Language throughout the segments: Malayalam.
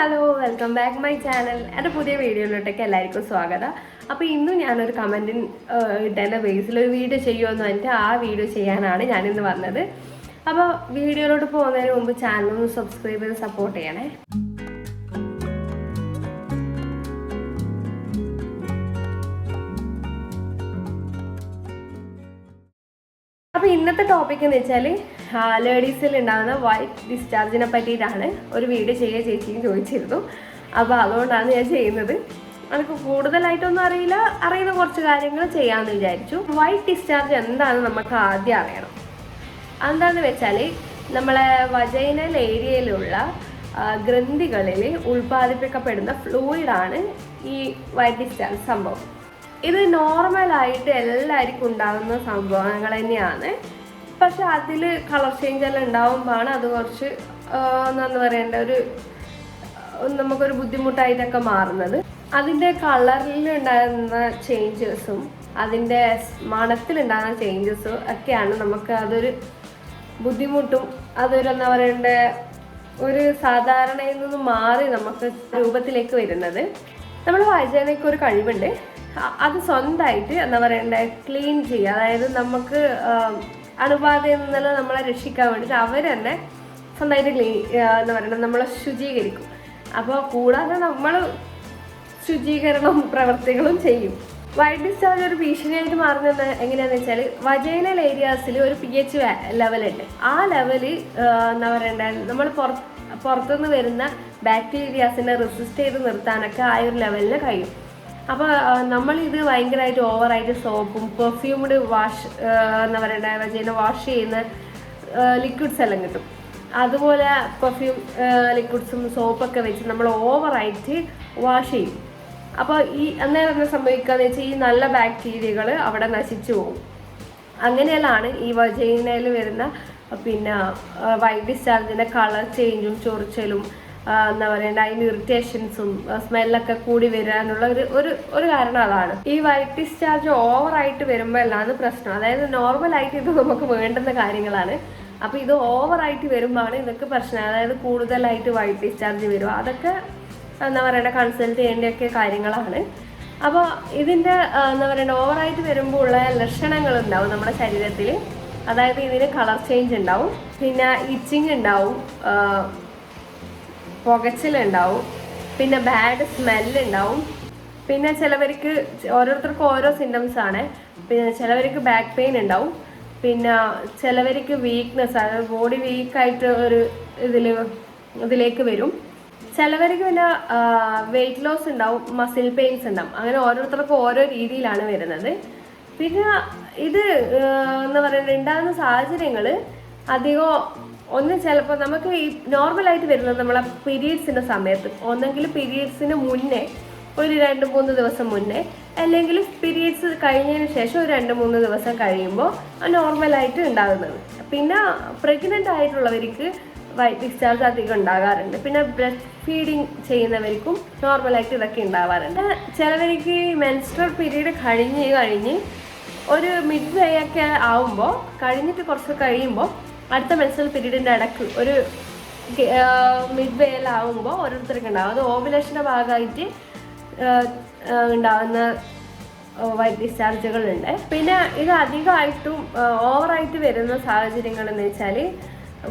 Hello welcome back my channel എന്റെ പുതിയ വീഡിയോയിലോട്ടേക്ക് എല്ലാവർക്കും സ്വാഗതം. അപ്പോൾ ഇന്നും ഞാനൊരു കമന്റിൻ ഇട്ടതിന്റെ ബേസിൽ ഒരു വീഡിയോ ചെയ്യുമെന്ന് പറഞ്ഞിട്ട് ആ വീഡിയോ ചെയ്യാനാണ് ഞാനിന്ന് വന്നത്. അപ്പോൾ വീഡിയോയിലോട്ട് പോകുന്നതിന് മുമ്പ് ചാനൽ ഒന്ന് സബ്സ്ക്രൈബ് ചെയ്ത് സപ്പോർട്ട് ചെയ്യണേ. അപ്പോൾ ഇന്നത്തെ ടോപ്പിക് എന്ന് വെച്ചാൽ ലേഡീസിൽ ഉണ്ടാകുന്ന വൈറ്റ് ഡിസ്ചാർജിനെ പറ്റിയിട്ടാണ് ഒരു വീഡിയോ ചെയ്യുക ചേച്ചിയും ചോദിച്ചിരുന്നു. അപ്പോൾ അതുകൊണ്ടാണ് ഞാൻ ചെയ്യുന്നത്. എനിക്ക് കൂടുതലായിട്ടൊന്നും അറിയില്ല. അറിയുന്ന കുറച്ച് കാര്യങ്ങൾ ചെയ്യാമെന്ന് വിചാരിച്ചു. വൈറ്റ് ഡിസ്ചാർജ് എന്താണ് നമുക്ക് ആദ്യം അറിയണം. എന്താണെന്ന് വെച്ചാൽ നമ്മളെ വജൈനൽ ഏരിയയിലുള്ള ഗ്രന്ഥികളിൽ ഉൽപ്പാദിപ്പിക്കപ്പെടുന്ന ഫ്ലൂയിഡാണ് ഈ വൈറ്റ് ഡിസ്ചാർജ് സംഭവം. ഇത് നോർമലായിട്ട് എല്ലാവർക്കും ഉണ്ടാകുന്ന സംഭവങ്ങൾ തന്നെയാണ്. പക്ഷെ അതിൽ കളർ ചേഞ്ച് എല്ലാം ഉണ്ടാവുമ്പോഴാണ് അത് കുറച്ച് എന്താന്ന് പറയേണ്ട ഒരു നമുക്കൊരു ബുദ്ധിമുട്ടായിട്ടൊക്കെ മാറുന്നത്. അതിന്റെ കളറിൽ ഉണ്ടാകുന്ന ചേഞ്ചസും അതിന്റെ മണത്തിലുണ്ടാകുന്ന ചേഞ്ചസും ഒക്കെയാണ് നമുക്ക് അതൊരു ബുദ്ധിമുട്ടും അതൊരു എന്താ പറയണ്ട ഒരു സാധാരണയിൽ നിന്ന് മാറി നമുക്ക് രൂപത്തിലേക്ക് വരുന്നത്. നമ്മൾ വായിച്ചതിനൊക്കെ ഒരു കഴിവുണ്ട്. അത് സ്വന്തമായിട്ട് എന്താ പറയണ്ടേ ക്ലീൻ ചെയ്യുക. അതായത് നമുക്ക് അണുബാധയിൽ നിന്നെല്ലാം നമ്മളെ രക്ഷിക്കാൻ വേണ്ടിയിട്ട് അവർ തന്നെ സ്വന്തമായിട്ട് ക്ലീൻ എന്താ പറയുക നമ്മളെ ശുചീകരിക്കും. അപ്പോൾ കൂടാതെ നമ്മൾ ശുചീകരണവും പ്രവർത്തികളും ചെയ്യും. വൈറ്റ് ഡിസ്ചാർജ് ഒരു ഭീഷണിയായിട്ട് മാറുന്നത് എങ്ങനെയാണെന്ന് വെച്ചാൽ വജൈനൽ ഏരിയാസിൽ ഒരു പി എച്ച് ലെവലുണ്ട്. ആ ലെവൽ എന്താ പറയണ്ടേ? നമ്മൾ പുറത്ത് പുറത്തുനിന്ന് വരുന്ന ബാക്ടീരിയാസിനെ റെസിസ്റ്റ് ചെയ്ത് നിർത്താനൊക്കെ ആ ഒരു ലെവലിന് കഴിയും. അപ്പോൾ നമ്മളിത് ഭയങ്കരമായിട്ട് ഓവറായിട്ട് സോപ്പും പെർഫ്യൂംഡ് വാഷ് എന്താ പറയണ്ടേ ചെയ്യുന്ന വാഷ് ചെയ്യുന്ന ലിക്വിഡ്സ് എല്ലാം കിട്ടും. അതുപോലെ പെർഫ്യൂം ലിക്വിഡ്സും സോപ്പൊക്കെ വെച്ച് നമ്മൾ ഓവറായിട്ട് വാഷ് ചെയ്യും. അപ്പോൾ ഈ അന്നേരം എന്താ സംഭവിക്കുകയെന്ന് വെച്ചാൽ ഈ നല്ല ബാക്ടീരിയകൾ അവിടെ നശിച്ചു പോകും. അങ്ങനെയെല്ലാം ഈ വജൈനയിൽ വരുന്ന പിന്നെ വൈറ്റ് ഡിസ്ചാർജിന്റെ കളർ ചേഞ്ചും ചൊറിച്ചലും എന്താ പറയണ്ട അതിന് ഇറിറ്റേഷൻസും സ്മെല്ലൊക്കെ കൂടി വരാനുള്ള ഒരു ഒരു ഒരു കാരണം അതാണ്. ഈ വൈറ്റ് ഡിസ്ചാർജ് ഓവറായിട്ട് വരുമ്പോഴല്ലാണ് പ്രശ്നം. അതായത് നോർമലായിട്ട് ഇത് നമുക്ക് വേണ്ടുന്ന കാര്യങ്ങളാണ്. അപ്പോൾ ഇത് ഓവറായിട്ട് വരുമ്പോഴാണ് ഇതൊക്കെ പ്രശ്നം. അതായത് കൂടുതലായിട്ട് വൈറ്റ് ഡിസ്ചാർജ് വരും അതൊക്കെ എന്താ പറയണ്ട കൺസൾട്ട് ചെയ്യേണ്ടയൊക്കെ കാര്യങ്ങളാണ്. അപ്പോൾ ഇതിന്റെ എന്താ പറയുക ഓവറായിട്ട് വരുമ്പോൾ ഉള്ള ലക്ഷണങ്ങൾ ഉണ്ടാവും നമ്മുടെ ശരീരത്തിൽ അതായത് ഇതിന് കളർ ചേഞ്ച് ഉണ്ടാവും. പിന്നെ ഇച്ചിങ് ഉണ്ടാവും. പുകച്ചിലുണ്ടാവും. പിന്നെ ബാഡ് സ്മെല്ലുണ്ടാവും പിന്നെ ചിലവർക്ക് ഓരോരുത്തർക്കും ഓരോ സിംറ്റംസ് ആണ്. പിന്നെ ചിലവർക്ക് ബാക്ക് പെയിൻ ഉണ്ടാവും. പിന്നെ ചിലവർക്ക് വീക്ക്നെസ് അതായത് ബോഡി വീക്കായിട്ട് ഒരു ഇതിൽ ഇതിലേക്ക് വരും. ചിലവർക്ക് പിന്നെ വെയിറ്റ് ലോസ് ഉണ്ടാവും മസിൽ പെയിൻസ് ഉണ്ടാവും. അങ്ങനെ ഓരോരുത്തർക്കും ഓരോ രീതിയിലാണ് വരുന്നത്. പിന്നെ ഇത് എന്ന് പറയുന്നത് ഉണ്ടാകുന്ന സാഹചര്യങ്ങൾ അധികം ഒന്ന് ചിലപ്പോൾ നമുക്ക് ഈ നോർമലായിട്ട് വരുന്നത് നമ്മളെ പീരീഡ്സിന്റെ സമയത്ത്. ഒന്നെങ്കിൽ പീരീഡ്സിന് മുന്നേ ഒരു രണ്ട് മൂന്ന് ദിവസം മുന്നേ അല്ലെങ്കിൽ പീരീഡ്സ് കഴിഞ്ഞതിന് ശേഷം ഒരു രണ്ട് മൂന്ന് ദിവസം കഴിയുമ്പോൾ നോർമലായിട്ട് ഉണ്ടാകുന്നത്. പിന്നെ പ്രഗ്നന്റ് ആയിട്ടുള്ളവർക്ക് വൈറ്റ് ഡിസ്ചാർജ് അധികം ഉണ്ടാകാറുണ്ട്. പിന്നെ ബ്രസ്റ്റ് ഫീഡിങ് ചെയ്യുന്നവർക്കും നോർമലായിട്ട് ഇതൊക്കെ ഉണ്ടാവാറുണ്ട്. ചിലവർക്ക് മെൻസ്ട്രൽ പീരീഡ് കഴിഞ്ഞ് കഴിഞ്ഞ് ഒരു മിഡ് വേ ഒക്കെ ആവുമ്പോൾ കഴിഞ്ഞിട്ട് കുറച്ച് കഴിയുമ്പോൾ അടുത്ത മെൻസ്ട്രൽ പീരീഡിന്റെ ഇടയ്ക്ക് ഒരു മിഡ് വേയിലാവുമ്പോൾ ഓരോരുത്തർക്ക് ഉണ്ടാവും. അത് ഓവുലേഷന്റെ ഭാഗമായിട്ട് ഉണ്ടാകുന്ന വൈറ്റ് ഡിസ്ചാർജുകളുണ്ട് പിന്നെ ഇത് അധികമായിട്ടും ഓവറായിട്ട് വരുന്ന സാഹചര്യങ്ങൾ എന്ന് വെച്ചാൽ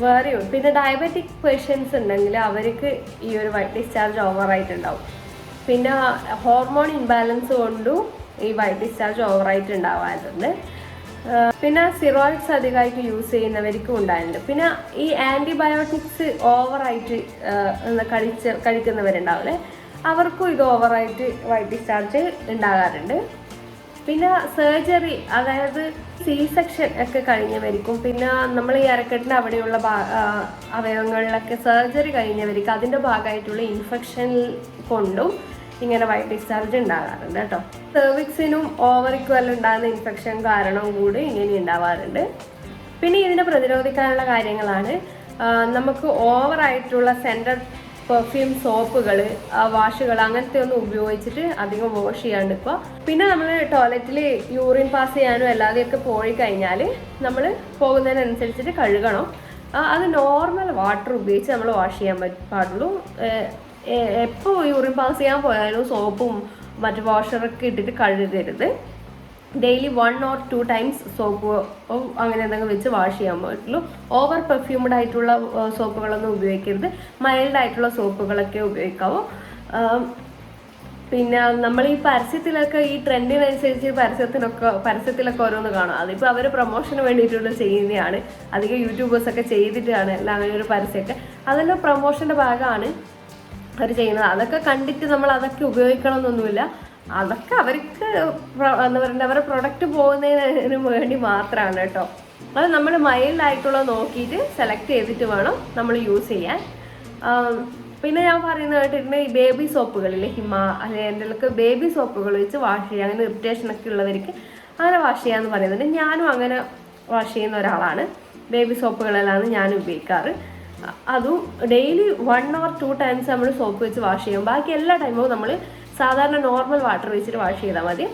വേറെയും പിന്നെ ഡയബറ്റിക് പേഷ്യൻസ് ഉണ്ടെങ്കിൽ അവർക്ക് ഈ ഒരു വൈറ്റ് ഡിസ്ചാർജ് ഓവറായിട്ടുണ്ടാവും പിന്നെ ഹോർമോൺ ഇംബാലൻസ് കൊണ്ടും ഈ വൈറ്റ് ഡിസ്ചാർജ് ഓവറായിട്ട് ഉണ്ടാവാറുണ്ട് പിന്നെ സിറോയിഡ്സ് അധികമായിട്ട് യൂസ് ചെയ്യുന്നവർക്കും ഉണ്ടായിട്ടുണ്ട്. പിന്നെ ഈ ആന്റിബയോട്ടിക്സ് ഓവറായിട്ട് കഴിച്ച് കഴിക്കുന്നവരുണ്ടാവില്ലേ അവർക്കും ഇത് ഓവറായിട്ട് വൈറ്റ് ഡിസ്ചാർജ് ഉണ്ടാകാറുണ്ട്. പിന്നെ സർജറി അതായത് സി സെക്ഷൻ ഒക്കെ കഴിഞ്ഞവരിക്കും പിന്നെ നമ്മൾ ഈ അരക്കെട്ടിന്റെ അവിടെയുള്ള അവയവങ്ങളിലൊക്കെ സർജറി കഴിഞ്ഞവർക്ക് അതിന്റെ ഭാഗമായിട്ടുള്ള ഇൻഫെക്ഷൻ കൊണ്ടും ഇങ്ങനെ വൈറ്റ് ഡിസ്ചാർജ് ഉണ്ടാകാറുണ്ട് കേട്ടോ സെർവിക്സിനും ഓവറിക്കും എല്ലാം ഉണ്ടാകുന്ന ഇൻഫെക്ഷൻ കാരണം കൂടി ഇങ്ങനെ ഉണ്ടാവാറുണ്ട്. പിന്നെ ഇതിനെ പ്രതിരോധിക്കാനുള്ള കാര്യങ്ങളാണ്. നമുക്ക് ഓവറായിട്ടുള്ള സെന്റർ പെർഫ്യൂം സോപ്പുകൾ വാഷുകൾ അങ്ങനത്തെ ഒന്നും ഉപയോഗിച്ചിട്ട് അധികം വാഷ് ചെയ്യാണ്ട് ഇപ്പോൾ പിന്നെ നമ്മൾ ടോയ്ലറ്റിൽ യൂറിൻ പാസ് ചെയ്യാനും അല്ലാതെയൊക്കെ പോയി കഴിഞ്ഞാൽ നമ്മൾ പോകുന്നതിനനുസരിച്ചിട്ട് കഴുകണം. അത് നോർമൽ വാട്ടർ ഉപയോഗിച്ച് നമ്മൾ വാഷ് ചെയ്യാൻ പാടുള്ളൂ. എപ്പോൾ യൂറിൻ പാസ് ചെയ്യാൻ പോയാലും സോപ്പും മറ്റു വാഷറൊക്കെ ഇട്ടിട്ട് കഴുകരുത്. Daily one or two times soap അങ്ങനെ എന്തെങ്കിലും വെച്ച് വാഷ് ചെയ്യാൻ പറ്റുള്ളൂ. ഓവർ പെർഫ്യൂംഡ് ആയിട്ടുള്ള സോപ്പുകളൊന്നും ഉപയോഗിക്കരുത്. മൈൽഡ് ആയിട്ടുള്ള സോപ്പുകളൊക്കെ ഉപയോഗിക്കാവൂ. പിന്നെ നമ്മൾ ഈ പരസ്യത്തിലൊക്കെ ഈ ട്രെൻഡിനനുസരിച്ച് പരസ്യത്തിനൊക്കെ പരസ്യത്തിലൊക്കെ ഓരോന്ന് കാണും. അതിപ്പോൾ അവർ പ്രൊമോഷന് വേണ്ടിയിട്ടുള്ള ചെയ്യുന്നതാണ്. അധികം യൂട്യൂബേഴ്സൊക്കെ ചെയ്തിട്ടാണ് എല്ലാം അങ്ങനെ ഒരു പരസ്യമൊക്കെ. അതെല്ലാം പ്രൊമോഷന്റെ ഭാഗമാണ്. അവർ ചെയ്യുന്നത്. അതൊക്കെ കണ്ടിട്ട് നമ്മൾ അതൊക്കെ ഉപയോഗിക്കണം എന്നൊന്നുമില്ല അതൊക്കെ അവർക്ക് എന്താ പറയുക അവരുടെ പ്രൊഡക്റ്റ് പോകുന്നതിന് വേണ്ടി മാത്രമാണ് കേട്ടോ. അത് നമ്മൾ മൈൽഡ് ആയിട്ടുള്ള നോക്കിയിട്ട് സെലക്ട് ചെയ്തിട്ട് വേണം നമ്മൾ യൂസ് ചെയ്യാൻ. പിന്നെ ഞാൻ പറയുന്നത് കേട്ടിട്ടുണ്ട് ഈ ബേബി സോപ്പുകളില്ലേ ഹിമ അല്ലെങ്കിൽ എന്റെ ബേബി സോപ്പുകൾ വെച്ച് വാഷ് ചെയ്യുക അങ്ങനെ ഇറിറ്റേഷൻ ഒക്കെ ഉള്ളവർക്ക് അങ്ങനെ വാഷ് ചെയ്യാന്ന് പറയുന്നുണ്ട്. ഞാനും അങ്ങനെ വാഷ് ചെയ്യുന്ന ഒരാളാണ്. ബേബി സോപ്പുകളെല്ലാം ഞാൻ ഉപയോഗിക്കാറ്. അതും daily one or two times നമ്മൾ സോപ്പ് വെച്ച് വാഷ് ചെയ്യും. ബാക്കി എല്ലാ ടൈമും നമ്മൾ സാധാരണ നോർമൽ വാട്ടർ വെച്ചിട്ട് വാഷ് ചെയ്താൽ മതി.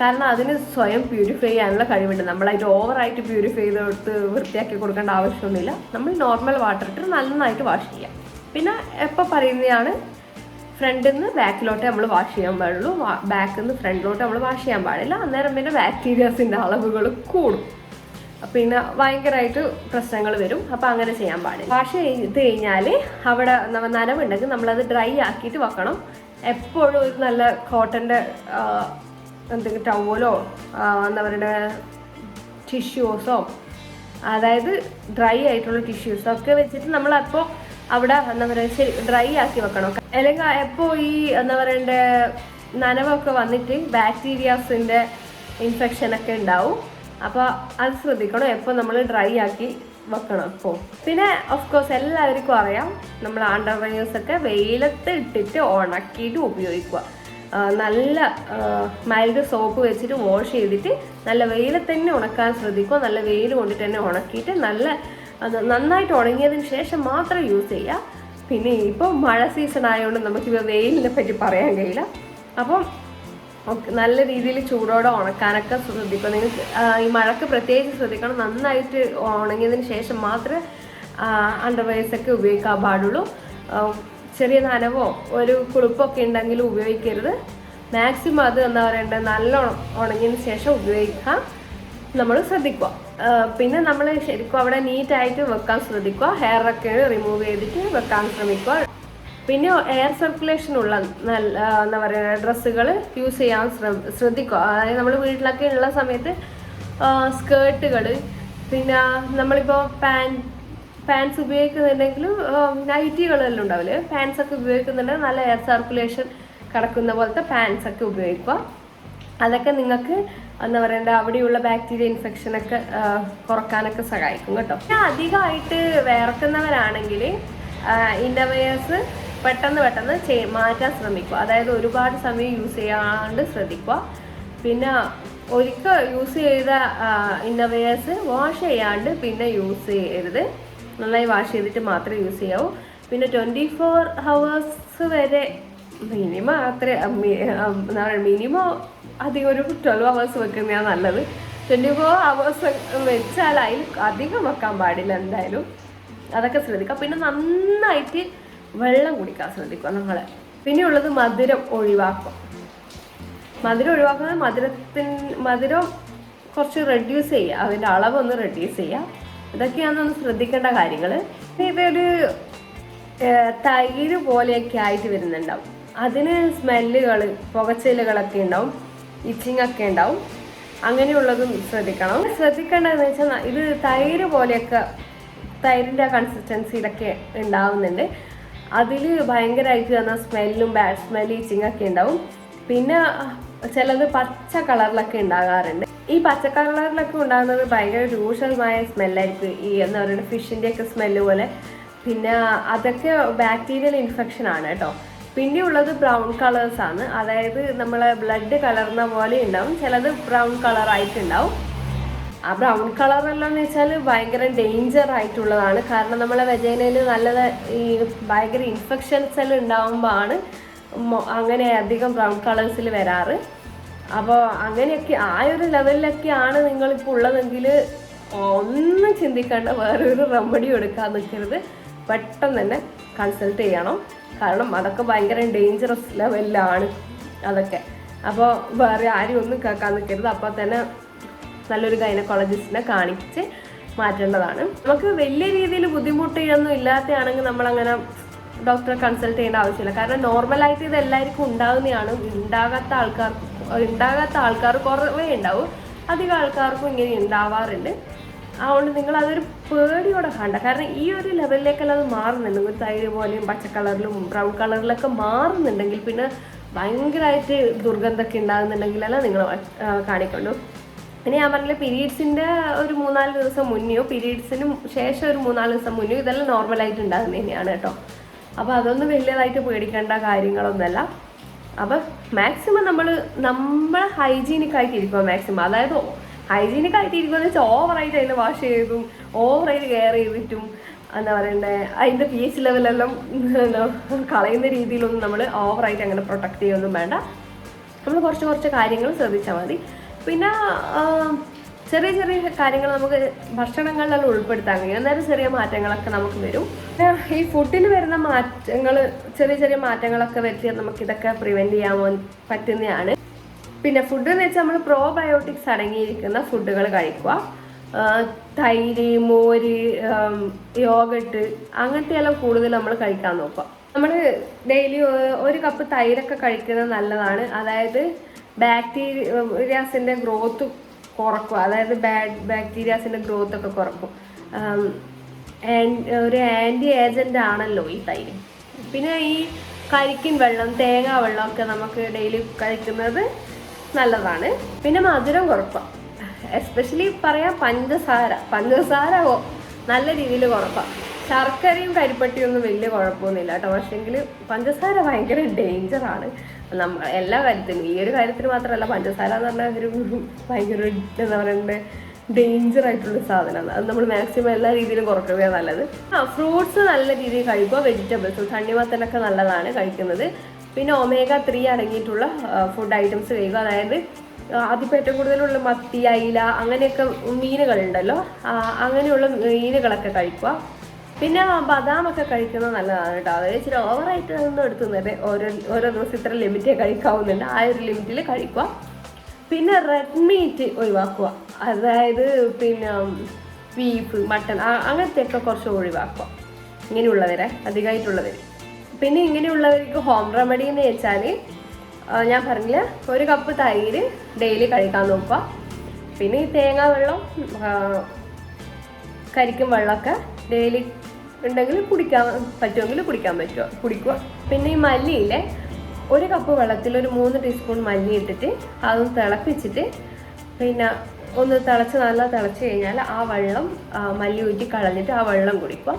കാരണം അതിന് സ്വയം പ്യൂരിഫൈ ചെയ്യാനുള്ള കഴിവുണ്ട്. നമ്മളായിട്ട് ഓവറായിട്ട് പ്യൂരിഫൈ ചെയ്തെടുത്ത് വൃത്തിയാക്കി കൊടുക്കേണ്ട ആവശ്യമൊന്നുമില്ല. നമ്മൾ നോർമൽ വാട്ടർ ഇട്ട് നന്നായിട്ട് വാഷ് ചെയ്യാം. പിന്നെ എപ്പോൾ പറയുന്നതാണ്? ഫ്രണ്ടിൽ നിന്ന് ബാക്കിലോട്ട് നമ്മൾ വാഷ് ചെയ്യാൻ പാടുള്ളൂ. ബാക്കിൽ നിന്ന് ഫ്രണ്ടിലോട്ട് നമ്മൾ വാഷ് ചെയ്യാൻ പാടില്ല. അന്നേരം പിന്നെ ബാക്ടീരിയാസിന്റെ അളവുകൾ കൂടും. പിന്നെ ഭയങ്കരമായിട്ട് പ്രശ്നങ്ങൾ വരും. അപ്പോൾ അങ്ങനെ ചെയ്യാൻ പാടില്ല. വാഷ് ചെയ്ത് കഴിഞ്ഞാൽ അവിടെ നനവുണ്ടെങ്കിൽ നമ്മളത് ഡ്രൈ ആക്കിയിട്ട് വെക്കണം. എപ്പോഴും ഒരു നല്ല കോട്ടന്റെ എന്തെങ്കിലും ടവലോ എന്താ ടിഷ്യൂസോ അതായത് ഡ്രൈ ആയിട്ടുള്ള ടിഷ്യൂസോ ഒക്കെ വെച്ചിട്ട് നമ്മൾ അപ്പോ അവിടെ എന്താ പറയുക ശരി ഡ്രൈ ആക്കി വെക്കണം. അല്ലെങ്കിൽ എപ്പോ ഈ എന്താ പറയണ്ട നനവൊക്കെ വന്നിട്ട് ബാക്ടീരിയാസിന്റെ ഇൻഫെക്ഷൻ ഒക്കെ ഉണ്ടാവും. അപ്പോൾ അത് ശ്രദ്ധിക്കണം എപ്പോൾ നമ്മൾ ഡ്രൈ ആക്കി വെക്കണം അപ്പോൾ പിന്നെ ഓഫ് കോഴ്സ് എല്ലാവർക്കും അറിയാം നമ്മൾ അണ്ടർവെയേഴ്സ് ഒക്കെ വെയിലത്ത് ഇട്ടിട്ട് ഉണക്കിയിട്ട് ഉപയോഗിക്കുക. നല്ല മൈൽഡ് സോപ്പ് വെച്ചിട്ട് വാഷ് ചെയ്തിട്ട് നല്ല വെയിലത്ത് തന്നെ ഉണക്കാൻ ശ്രദ്ധിക്കുക. നല്ല വെയിൽ കൊണ്ടിട്ട് തന്നെ ഉണക്കിയിട്ട് നല്ല നന്നായിട്ട് ഉണങ്ങിയതിന് ശേഷം മാത്രം യൂസ് ചെയ്യുക. പിന്നെ ഇപ്പോൾ മഴ സീസൺ ആയതുകൊണ്ട് നമുക്കിപ്പോൾ വെയിലിനെ പറ്റി പറയാൻ കഴിയില്ല. അപ്പം നല്ല രീതിയിൽ ചൂടോടെ ഉണക്കാനൊക്കെ ശ്രദ്ധിക്കണം. നിങ്ങൾ ഈ മഴക്ക് പ്രത്യേകിച്ച് ശ്രദ്ധിക്കണം. നന്നായിട്ട് ഉണങ്ങിയതിന് ശേഷം മാത്രമേ അണ്ടർവെയർസ് ഒക്കെ ഉപയോഗിക്കാൻ പാടുള്ളൂ. ചെറിയ നനവോ ഒരു കുളിപ്പൊക്കെ ഉണ്ടെങ്കിൽ ഉപയോഗിക്കരുത്. മാക്സിമം അത് എന്താ പറയണ്ടത് നല്ല ഉണങ്ങിയതിന് ശേഷം ഉപയോഗിക്കാം. നമ്മൾ ശ്രദ്ധിക്കുക. പിന്നെ നമ്മൾ ശരിക്കും അവിടെ നീറ്റായിട്ട് വെക്കാൻ ശ്രദ്ധിക്കുക. ഹെയറൊക്കെ റിമൂവ് ചെയ്തിട്ട് വെക്കാൻ ശ്രമിക്കുക. പിന്നെ എയർ സർക്കുലേഷൻ ഉള്ള നല്ല എന്താ പറയുക ഡ്രസ്സുകൾ യൂസ് ചെയ്യാൻ ശ്രദ്ധിക്കുക അതായത് നമ്മൾ വീട്ടിലൊക്കെ ഉള്ള സമയത്ത് സ്കേർട്ടുകൾ പിന്നെ നമ്മളിപ്പോൾ പാന്റ് പാൻസ് ഉപയോഗിക്കുന്നുണ്ടെങ്കിലും നൈറ്റികളെല്ലാം ഉണ്ടാവില്ല? പാൻസ് ഒക്കെ ഉപയോഗിക്കുന്നുണ്ടെങ്കിൽ നല്ല എയർ സർക്കുലേഷൻ കിടക്കുന്ന പോലത്തെ പാൻസ് ഒക്കെ ഉപയോഗിക്കുക. അതൊക്കെ നിങ്ങൾക്ക് എന്താ പറയണ്ട അവിടെയുള്ള ബാക്ടീരിയ ഇൻഫെക്ഷനൊക്കെ കുറക്കാനൊക്കെ സഹായിക്കും കേട്ടോ. പിന്നെ അധികമായിട്ട് വേർക്കുന്നവരാണെങ്കിൽ ഇന്നവേഴ്സ് പെട്ടെന്ന് പെട്ടെന്ന് ചെയ് മാറ്റാൻ ശ്രമിക്കുക. അതായത് ഒരുപാട് സമയം യൂസ് ചെയ്യാണ്ട് ശ്രദ്ധിക്കുക. പിന്നെ ഒരിക്കൽ യൂസ് ചെയ്ത ഇന്നവേഴ്സ് വാഷ് ചെയ്യാണ്ട് പിന്നെ യൂസ് ചെയ്യരുത്. നന്നായി വാഷ് ചെയ്തിട്ട് മാത്രമേ യൂസ് ചെയ്യാവൂ. പിന്നെ ട്വന്റി ഫോർ ഹവേഴ്സ് വരെ മിനിമം അത്ര മിനിമം അധികം ഒരു ട്വൽവ് ഹവേഴ്സ് വെക്കുന്നതാണ് നല്ലത്. ട്വന്റി ഫോർ ഹവേഴ്സ് വെച്ചാൽ അതിൽ അധികം വെക്കാൻ പാടില്ല എന്തായാലും. അതൊക്കെ ശ്രദ്ധിക്കുക. പിന്നെ നന്നായിട്ട് വെള്ളം കുടിക്കാൻ ശ്രദ്ധിക്കുക നമ്മൾ പിന്നെയുള്ളത് മധുരം ഒഴിവാക്കുക. മധുരം ഒഴിവാക്കുന്നത് മധുരത്തിന് മധുരം കുറച്ച് റെഡ്യൂസ് ചെയ്യുക. അതിന്റെ അളവൊന്ന് റെഡ്യൂസ് ചെയ്യുക. ഇതൊക്കെയാണ് ഒന്ന് ശ്രദ്ധിക്കേണ്ട കാര്യങ്ങൾ ഇതൊരു തൈര് പോലെയൊക്കെ ആയിട്ട് വരുന്നുണ്ടാവും. അതിന് സ്മെല്ലുകൾ പുകച്ചിലുകളൊക്കെ ഉണ്ടാവും. ഇച്ചിങ് ഒക്കെ ഉണ്ടാവും. അങ്ങനെയുള്ളതും ശ്രദ്ധിക്കണം. ശ്രദ്ധിക്കേണ്ടതെന്ന് വെച്ചാൽ ഇത് തൈര് പോലെയൊക്കെ തൈരിന്റെ കൺസിസ്റ്റൻസിയിലൊക്കെ ഉണ്ടാവുന്നുണ്ട്. അതിൽ ഭയങ്കരമായിട്ട് തന്ന സ്മെല്ലും ബാഡ് സ്മെൽ ഈച്ചിങ് ഒക്കെ ഉണ്ടാവും. പിന്നെ ചിലത് പച്ച കളറിലൊക്കെ ഉണ്ടാകാറുണ്ട്. ഈ പച്ച കളറിലൊക്കെ ഉണ്ടാകുന്നത് ഭയങ്കര രൂക്ഷമായ സ്മെല്ലായിരിക്കും ഈ എന്താ പറയുക ഫിഷിന്റെ ഒക്കെ സ്മെല്ല് പോലെ. പിന്നെ അതൊക്കെ ബാക്ടീരിയൽ ഇൻഫെക്ഷൻ ആണ് കേട്ടോ. പിന്നെ ഉള്ളത് ബ്രൗൺ കളേഴ്സാണ് അതായത് നമ്മളെ ബ്ലഡ് കലർന്ന പോലെ ഉണ്ടാവും. ചിലത് ബ്രൗൺ കളർ ആയിട്ടുണ്ടാവും. ആ ബ്രൗൺ കളർ എന്ന് വെച്ചാൽ ഭയങ്കര ഡേഞ്ചർ ആയിട്ടുള്ളതാണ്. കാരണം നമ്മളെ വെജൈനയിൽ നല്ല ഈ ഭയങ്കര ഇൻഫെക്ഷൻസ് എല്ലാം ഉണ്ടാകുമ്പോൾ ആണ് അങ്ങനെ അധികം ബ്രൗൺ കളേഴ്സിൽ വരാറ്. അപ്പോൾ അങ്ങനെയൊക്കെ ആ ഒരു ലെവലിലൊക്കെയാണ് നിങ്ങളിപ്പോൾ ഉള്ളതെങ്കിൽ ഒന്നും ചിന്തിക്കേണ്ട വേറൊരു റെമഡി എടുക്കാൻ നിൽക്കരുത് പെട്ടെന്ന് തന്നെ കൺസൾട്ട് ചെയ്യണം. കാരണം അതൊക്കെ ഭയങ്കര ഡേഞ്ചറസ് ലെവലിലാണ് അതൊക്കെ. അപ്പോൾ വേറെ ആരും ഒന്നും കേൾക്കാൻ നിൽക്കരുത് അപ്പോൾ തന്നെ നല്ലൊരു ഗൈനക്കോളജിസ്റ്റിനെ കാണിച്ച് മാറ്റേണ്ടതാണ്. നമുക്ക് വലിയ രീതിയിൽ ബുദ്ധിമുട്ടൊന്നും ഇല്ലാത്തയാണെങ്കിൽ നമ്മളങ്ങനെ ഡോക്ടറെ കൺസൾട്ട് ചെയ്യേണ്ട ആവശ്യമില്ല. കാരണം നോർമലായിട്ട് ഇത് എല്ലാവർക്കും ഉണ്ടാകുന്നതാണ് ഉണ്ടാകാത്ത ആൾക്കാർ ഉണ്ടാകാത്ത ആൾക്കാർ കുറവേ ഉണ്ടാവും. അധികം ആൾക്കാർക്കും ഇങ്ങനെ ഉണ്ടാവാറുണ്ട്. അതുകൊണ്ട് നിങ്ങൾ അതൊരു പേടിയോടെ കണ്ട കാരണം ഈ ഒരു ലെവലിലേക്കെല്ലാം അത് മാറുന്നുണ്ട് ഒരു തൈര് പോലെയും പച്ച കളറിലും ബ്രൗൺ കളറിലൊക്കെ മാറുന്നുണ്ടെങ്കിൽ പിന്നെ ഭയങ്കരമായിട്ട് ദുർഗന്ധമൊക്കെ ഉണ്ടാകുന്നുണ്ടെങ്കിലെല്ലാം നിങ്ങൾ കാണിക്കൊണ്ടു. പിന്നെ ഞാൻ പറഞ്ഞില്ല പീരീഡ്സിന്റെ ഒരു മൂന്നാൽ ദിവസം മുന്നെയോ പീരീഡ്സിന് ശേഷം ഒരു മൂന്നാൽ ദിവസം മുന്നെയോ ഇതെല്ലാം നോർമലായിട്ട് ഉണ്ടാകുന്ന തന്നെയാണ് കേട്ടോ. അപ്പോൾ അതൊന്നും വലിയതായിട്ട് പേടിക്കേണ്ട കാര്യങ്ങളൊന്നുമല്ല. അപ്പം മാക്സിമം നമ്മൾ നമ്മളെ ഹൈജീനിക് ആയിട്ട് ഇരിക്കുക മാക്സിമം. അതായത് ഹൈജീനിക് ആയിട്ട് ഇരിക്കുക എന്ന് വെച്ചാൽ ഓവറായിട്ട് അതിനെ വാഷ് ചെയ്തും ഓവറായിട്ട് കെയർ ചെയ്തിട്ടും എന്താ പറയണ്ടേ അതിന്റെ പി എച്ച് ലെവലെല്ലാം കളയുന്ന രീതിയിലൊന്നും നമ്മൾ ഓവറായിട്ട് അങ്ങനെ പ്രൊട്ടക്റ്റ് ചെയ്യൊന്നും വേണ്ട. നമ്മൾ കുറച്ച് കുറച്ച് കാര്യങ്ങൾ ശ്രദ്ധിച്ചാൽ മതി. പിന്നെ ചെറിയ ചെറിയ കാര്യങ്ങൾ നമുക്ക് ഭക്ഷണങ്ങളിലെല്ലാം ഉൾപ്പെടുത്താൻ കഴിയും. അന്നേരം ചെറിയ മാറ്റങ്ങളൊക്കെ നമുക്ക് വരും. ഈ ഫുഡിന് വരുന്ന മാറ്റങ്ങൾ ചെറിയ ചെറിയ മാറ്റങ്ങളൊക്കെ വരുത്തിയാൽ നമുക്ക് ഇതൊക്കെ പ്രിവെന്റ് ചെയ്യാൻ പറ്റുന്നതാണ്. പിന്നെ ഫുഡ് എന്ന് വെച്ചാൽ നമ്മൾ പ്രോബയോട്ടിക്സ് അടങ്ങിയിരിക്കുന്ന ഫുഡുകൾ കഴിക്കുക. തൈര് മോര് യോഗട്ട് അങ്ങനത്തെ എല്ലാം കൂടുതൽ നമ്മൾ കഴിക്കാൻ നോക്കുക. നമ്മൾ ഡെയിലി ഒരു കപ്പ് തൈരൊക്കെ കഴിക്കുന്നത് നല്ലതാണ്. അതായത് ബാക്ടീരിയാസിന്റെ ഗ്രോത്ത് കുറക്കും. അതായത് ബാഡ് ബാക്ടീരിയാസിന്റെ ഗ്രോത്ത് ഒക്കെ കുറക്കും. ഒരു ആന്റി ഏജന്റ് ആണല്ലോ ഈ തൈര് പിന്നെ ഈ കരിക്കിൻ വെള്ളം തേങ്ങാ വെള്ളമൊക്കെ നമുക്ക് ഡെയിലി കഴിക്കുന്നത് നല്ലതാണ്. പിന്നെ മധുരം കുറക്കുക എസ്പെഷ്യലി പറയാം പഞ്ചസാര. പഞ്ചസാര നല്ല രീതിയിൽ കുറക്കാം. ശർക്കരയും കരിപ്പട്ടിയൊന്നും വലിയ കുഴപ്പമൊന്നുമില്ല കേട്ടോ. പക്ഷേങ്കിൽ പഞ്ചസാര ഭയങ്കര ഡേഞ്ചറാണ് നമ്മ എല്ലാ കാര്യത്തിനും ഈ ഒരു കാര്യത്തിന് മാത്രമല്ല പഞ്ചസാര എന്ന് പറഞ്ഞാൽ ഒരു ഭയങ്കര എന്താ പറയുന്നത് ഡേഞ്ചർ ആയിട്ടുള്ള സാധനമാണ്. അത് നമ്മൾ മാക്സിമം എല്ലാ രീതിയിലും കുറക്കുകയാണ് നല്ലത്. ആ ഫ്രൂട്ട്സ് നല്ല രീതിയിൽ കഴിക്കുക വെജിറ്റബിൾസ് തണ്ണിമത്തനൊക്കെ നല്ലതാണ് കഴിക്കുന്നത്. പിന്നെ ഒമേഗ ത്രീ അടങ്ങിയിട്ടുള്ള ഫുഡ് ഐറ്റംസ് കഴിക്കുക. അതായത് അതിപ്പോൾ ഏറ്റവും കൂടുതലുള്ള മത്തി അയില അങ്ങനെയൊക്കെ മീനുകളുണ്ടല്ലോ. അങ്ങനെയുള്ള മീനുകളൊക്കെ കഴിക്കുക. പിന്നെ ബദാമൊക്കെ കഴിക്കുന്നത് നല്ലതാണ് കേട്ടോ. അതായത് ഇച്ചിരി ഓവറായിട്ട് ഒന്നും എടുത്തുന്നത് ഓരോ ഓരോ ദിവസം ഇത്ര ലിമിറ്റേ കഴിക്കാവുന്നുണ്ട്. ആ ഒരു ലിമിറ്റിൽ കഴിക്കുക. പിന്നെ റെഡ് മീറ്റ് ഒഴിവാക്കുക. അതായത് പിന്നെ ബീഫ് മട്ടൺ അങ്ങനത്തെയൊക്കെ കുറച്ച് ഒഴിവാക്കുക. ഇങ്ങനെയുള്ളവരെ അധികമായിട്ടുള്ളവർ പിന്നെ ഇങ്ങനെയുള്ളവർക്ക് ഹോം റെമഡി എന്ന് വെച്ചാൽ ഞാൻ പറഞ്ഞില്ല ഒരു കപ്പ് തൈര് ഡെയിലി കഴിക്കാൻ നോക്കുക. പിന്നെ ഈ തേങ്ങാ വെള്ളം കരിക്കും വെള്ളമൊക്കെ ഡെയിലി ഉണ്ടെങ്കിൽ കുടിക്കാൻ പറ്റുമെങ്കിൽ കുടിക്കാൻ പറ്റുമോ കുടിക്കുക. പിന്നെ ഈ മല്ലിയിലെ ഒരു കപ്പ് വെള്ളത്തിൽ ഒരു മൂന്ന് ടീസ്പൂൺ മല്ലി ഇട്ടിട്ട് അതൊന്ന് തിളപ്പിച്ചിട്ട് പിന്നെ ഒന്ന് തിളച്ച് നല്ല തിളച്ച് കഴിഞ്ഞാൽ ആ വെള്ളം മല്ലി ഊറ്റി കളഞ്ഞിട്ട് ആ വെള്ളം കുടിക്കുക.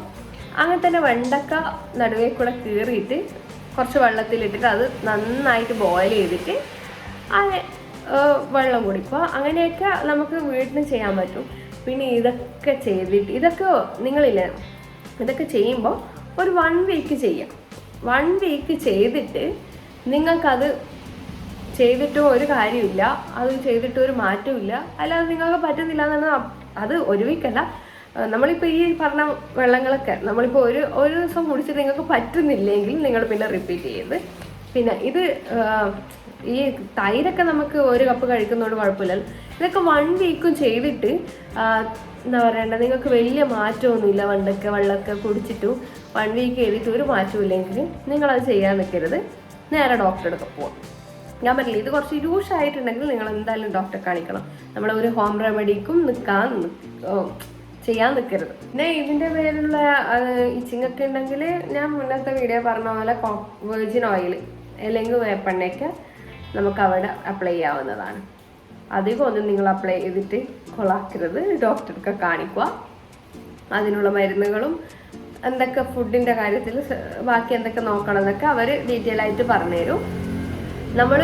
അങ്ങനെ തന്നെ വെണ്ടക്ക നടുവേ കൂടെ കീറിയിട്ട് കുറച്ച് വെള്ളത്തിലിട്ടിട്ട് അത് നന്നായിട്ട് ബോയിൽ ചെയ്തിട്ട് ആ വെള്ളം കുടിക്കുക. അങ്ങനെയൊക്കെ നമുക്ക് വീട്ടിൽ ചെയ്യാൻ പറ്റും. പിന്നെ ഇതൊക്കെ ചെയ്തിട്ട് ഇതൊക്കെ നിങ്ങളില്ലേ? ഇതൊക്കെ ചെയ്യുമ്പോൾ ഒരു വൺ വീക്ക് ചെയ്യാം. വൺ വീക്ക് ചെയ്തിട്ട് നിങ്ങൾക്കത് ചെയ്തിട്ടോ ഒരു കാര്യമില്ല അത് ചെയ്തിട്ടോ ഒരു മാറ്റമില്ല അല്ലാതെ നിങ്ങൾക്ക് പറ്റുന്നില്ല എന്ന് അത് ഒരു വീക്കല്ല നമ്മളിപ്പോൾ ഈ പറഞ്ഞ വെള്ളങ്ങളൊക്കെ നമ്മളിപ്പോൾ ഒരു ഒരു ദിവസം കുടിച്ചിട്ട് നിങ്ങൾക്ക് പറ്റുന്നില്ലെങ്കിൽ നിങ്ങൾ പിന്നെ റിപ്പീറ്റ് ചെയ്യരുത് പിന്നെ ഇത് ഈ തൈരൊക്കെ നമുക്ക് ഒരു കപ്പ് കഴിക്കുന്നതോട് കുഴപ്പമില്ല. ഇതൊക്കെ വൺ വീക്കും ചെയ്തിട്ട് എന്താ പറയണ്ട നിങ്ങൾക്ക് വലിയ മാറ്റമൊന്നുമില്ല. വണ്ടൊക്കെ വെള്ളമൊക്കെ കുടിച്ചിട്ടും വൺ വീക്ക് ചെയ്തിട്ട് ഒരു മാറ്റവും ഇല്ലെങ്കിൽ നിങ്ങളത് ചെയ്യാൻ നിൽക്കരുത്. നേരെ ഡോക്ടറെ അടുത്ത് പോവാം. ഞാൻ പറഞ്ഞില്ല ഇത് കുറച്ച് രൂക്ഷമായിട്ടുണ്ടെങ്കിൽ നിങ്ങൾ എന്തായാലും ഡോക്ടറെ കാണിക്കണം. നമ്മൾ ഒരു ഹോം റെമഡിക്കും നിൽക്കാൻ ചെയ്യാൻ നിൽക്കരുത് പിന്നെ ഇതിന്റെ പേരിലുള്ള ഇച്ചിങ്ങൊക്കെ ഉണ്ടെങ്കിൽ ഞാൻ മുന്നത്തെ വീഡിയോ പറഞ്ഞ പോലെ വെർജിൻ ഓയിൽ അല്ലെങ്കിൽ വേപ്പെണ്ണയൊക്കെ നമുക്ക് അവിടെ അപ്ലൈ ചെയ്യാവുന്നതാണ്. അധികം ഒന്നും നിങ്ങൾ അപ്ലൈ ചെയ്തിട്ട് കൊള്ളാക്കരുത്. ഡോക്ടർക്ക് കാണിക്കുക. അതിനുള്ള മരുന്നുകളും എന്തൊക്കെ ഫുഡിന്റെ കാര്യത്തിൽ ബാക്കി എന്തൊക്കെ നോക്കണം എന്നൊക്കെ അവർ ഡീറ്റെയിൽ ആയിട്ട് പറഞ്ഞുതരും. നമ്മൾ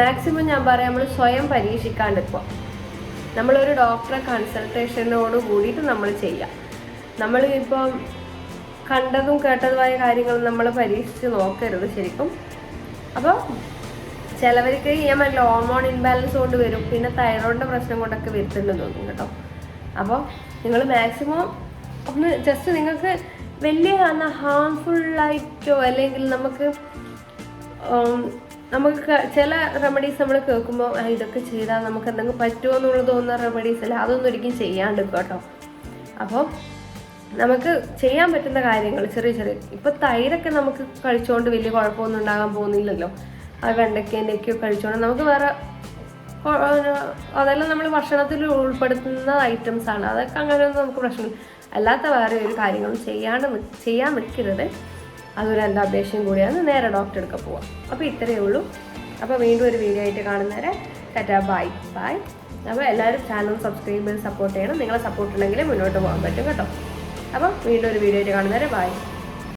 മാക്സിമം ഞാൻ പറയാം നമ്മൾ സ്വയം പരീക്ഷിക്കാണ്ടിരിക്കുക നമ്മളൊരു ഡോക്ടറെ കൺസൾട്ടേഷനോട് കൂടിയിട്ട് നമ്മൾ ചെയ്യാം. നമ്മൾ ഇപ്പം കണ്ടതും കേട്ടതുമായ കാര്യങ്ങൾ നമ്മൾ പരീക്ഷിച്ച് നോക്കരുത് ശരിക്കും. അപ്പോൾ ചിലവർക്ക് ഞാൻ പറഞ്ഞില്ല ഹോർമോൺ ഇൻബാലൻസ് കൊണ്ട് വരും. പിന്നെ തൈറോയിഡിന്റെ പ്രശ്നം കൊണ്ടൊക്കെ വരുത്തുന്നുണ്ട് തോന്നും കേട്ടോ. അപ്പോൾ നിങ്ങൾ മാക്സിമം ഒന്ന് ജസ്റ്റ് നിങ്ങൾക്ക് വലിയ ഹാംഫുള്ളായിട്ടോ അല്ലെങ്കിൽ നമുക്ക് നമുക്ക് ചില റെമഡീസ് നമ്മൾ കേൾക്കുമ്പോൾ ഇതൊക്കെ ചെയ്താൽ നമുക്ക് എന്തെങ്കിലും പറ്റുമോ എന്നുള്ളത് തോന്നുന്ന റെമഡീസ് അല്ല അതൊന്നും ഒരിക്കലും ചെയ്യാണ്ട് കേട്ടോ. അപ്പോൾ നമുക്ക് ചെയ്യാൻ പറ്റുന്ന കാര്യങ്ങൾ ചെറിയ ചെറിയ ഇപ്പോൾ തൈരൊക്കെ നമുക്ക് കഴിച്ചുകൊണ്ട് വലിയ കുഴപ്പമൊന്നും ഉണ്ടാകാൻ പോകുന്നില്ലല്ലോ. ആ വെണ്ടയ്ക്കേന്റെയൊക്കെ കഴിച്ചുകൊണ്ട് നമുക്ക് വേറെ അതെല്ലാം നമ്മൾ ഭക്ഷണത്തിൽ ഉൾപ്പെടുത്തുന്ന ഐറ്റംസ് ആണ്. അതൊക്കെ അങ്ങനെയൊന്നും നമുക്ക് പ്രശ്നമില്ല. അല്ലാത്ത വേറെ ഒരു കാര്യങ്ങളും ചെയ്യാണ്ട് ചെയ്യാൻ നിൽക്കരുത് അതൊരു അന്താപേക്ഷയും കൂടിയാണ്. നേരെ ഡോക്ടർ എടുക്കാൻ പോവാം. അപ്പോൾ ഇത്രയേ ഉള്ളൂ. അപ്പോൾ വീണ്ടും ഒരു വീഡിയോ ആയിട്ട് കാണുന്നവരെ ടാറ്റാ ബൈ. ബൈ. അപ്പോൾ എല്ലാവരും ചാനൽ സബ്സ്ക്രൈബ് ചെയ്ത് സപ്പോർട്ട് ചെയ്യണം. നിങ്ങളെ സപ്പോർട്ട് ഉണ്ടെങ്കിൽ മുന്നോട്ട് പോകാൻ പറ്റും കേട്ടോ. അപ്പോൾ വീണ്ടും ഒരു വീഡിയോ ആയിട്ട് കാണുന്നവരെ ബൈ.